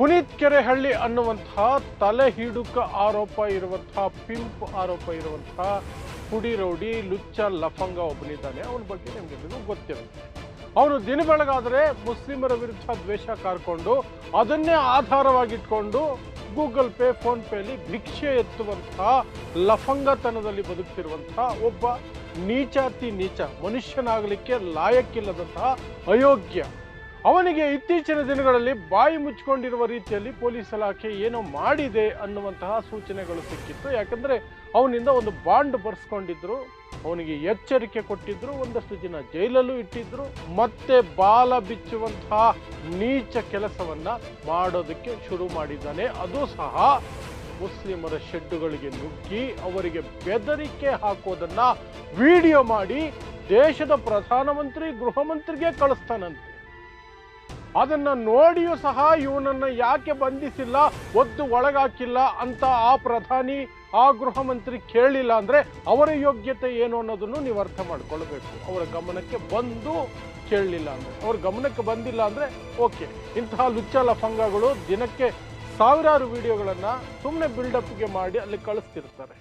ಪುನೀತ್ ಕೆರೆಹಳ್ಳಿ ಅನ್ನುವಂತಹ ತಲೆ ಹಿಡುಕ ಆರೋಪ ಇರುವಂತಹ ಪಿಂಪ್ ಆರೋಪ ಇರುವಂತಹ ಪುಡಿ ರೌಡಿ ಲುಚ್ಚ ಲಫಂಗ ಒಬ್ಬನಿದ್ದಾನೆ. ಅವನ ಬಗ್ಗೆ ನಿಮ್ಗೆಲ್ಲರಿಗೂ ಗೊತ್ತಿರುತ್ತೆ. ಅವನು ದಿನ ಬೆಳಗಾದರೆ ಮುಸ್ಲಿಮರ ವಿರುದ್ಧ ದ್ವೇಷ ಕಾರ್ಕೊಂಡು, ಅದನ್ನೇ ಆಧಾರವಾಗಿಟ್ಕೊಂಡು ಗೂಗಲ್ ಪೇ, ಫೋನ್ ಪೇಲಿ ಭಿಕ್ಷೆ ಎತ್ತುವಂತಹ ಲಫಂಗತನದಲ್ಲಿ ಬದುಕ್ತಿರುವಂತಹ ಒಬ್ಬ ನೀಚಾತಿ ನೀಚ, ಮನುಷ್ಯನಾಗಲಿಕ್ಕೆ ಲಾಯಕ್ಕಿಲ್ಲದಂತಹ ಅಯೋಗ್ಯ ಅವನಿಗೆ ಇತ್ತೀಚಿನ ದಿನಗಳಲ್ಲಿ ಬಾಯಿ ಮುಚ್ಚಿಕೊಂಡಿರುವ ರೀತಿಯಲ್ಲಿ ಪೊಲೀಸ್ ಇಲಾಖೆ ಏನೋ ಮಾಡಿದೆ ಅನ್ನುವಂತಹ ಸೂಚನೆಗಳು ಸಿಕ್ಕಿತ್ತು. ಯಾಕಂದ್ರೆ ಅವನಿಂದ ಒಂದು ಬಾಂಡ್ ಬರ್ಸ್ಕೊಂಡಿದ್ರು, ಅವನಿಗೆ ಎಚ್ಚರಿಕೆ ಕೊಟ್ಟಿದ್ರು, ಒಂದಷ್ಟು ದಿನ ಜೈಲಲ್ಲೂ ಇಟ್ಟಿದ್ರು. ಮತ್ತೆ ಬಾಲ ಬಿಚ್ಚುವಂತಹ ನೀಚ ಕೆಲಸವನ್ನ ಮಾಡೋದಕ್ಕೆ ಶುರು ಮಾಡಿದ್ದಾನೆ. ಅದು ಸಹ ಮುಸ್ಲಿಮರ ಶೆಡ್ಡುಗಳಿಗೆ ನುಗ್ಗಿ ಅವರಿಗೆ ಬೆದರಿಕೆ ಹಾಕೋದನ್ನ ವಿಡಿಯೋ ಮಾಡಿ ದೇಶದ ಪ್ರಧಾನಮಂತ್ರಿ ಗೃಹ ಮಂತ್ರಿಗೆ ಕಳಿಸ್ತಾನಂತೆ. ಅದನ್ನ ನೋಡಿಯೂ ಸಹ ಇವನನ್ನು ಯಾಕೆ ಬಂಧಿಸಿಲ್ಲ, ಒದ್ದು ಒಳಗಾಕಿಲ್ಲ ಅಂತ ಆ ಪ್ರಧಾನಿ, ಆ ಗೃಹ ಮಂತ್ರಿ ಕೇಳಿಲ್ಲ ಅಂದರೆ ಅವರ ಯೋಗ್ಯತೆ ಏನು ಅನ್ನೋದನ್ನು ನೀವು ಅರ್ಥ ಮಾಡ್ಕೊಳ್ಬೇಕು. ಅವರ ಗಮನಕ್ಕೆ ಬಂದು ಕೇಳಲಿಲ್ಲ ಅಂದರೆ, ಅವ್ರ ಗಮನಕ್ಕೆ ಬಂದಿಲ್ಲ ಅಂದರೆ ಓಕೆ. ಇಂತಹ ಲುಚ್ಚ ಲಫಂಗಗಳು ದಿನಕ್ಕೆ ಸಾವಿರಾರು ವಿಡಿಯೋಗಳನ್ನು ಸುಮ್ಮನೆ ಬಿಲ್ಡಪ್ಗೆ ಮಾಡಿ ಅಲ್ಲಿ ಕಳಿಸ್ತಿರ್ತಾರೆ.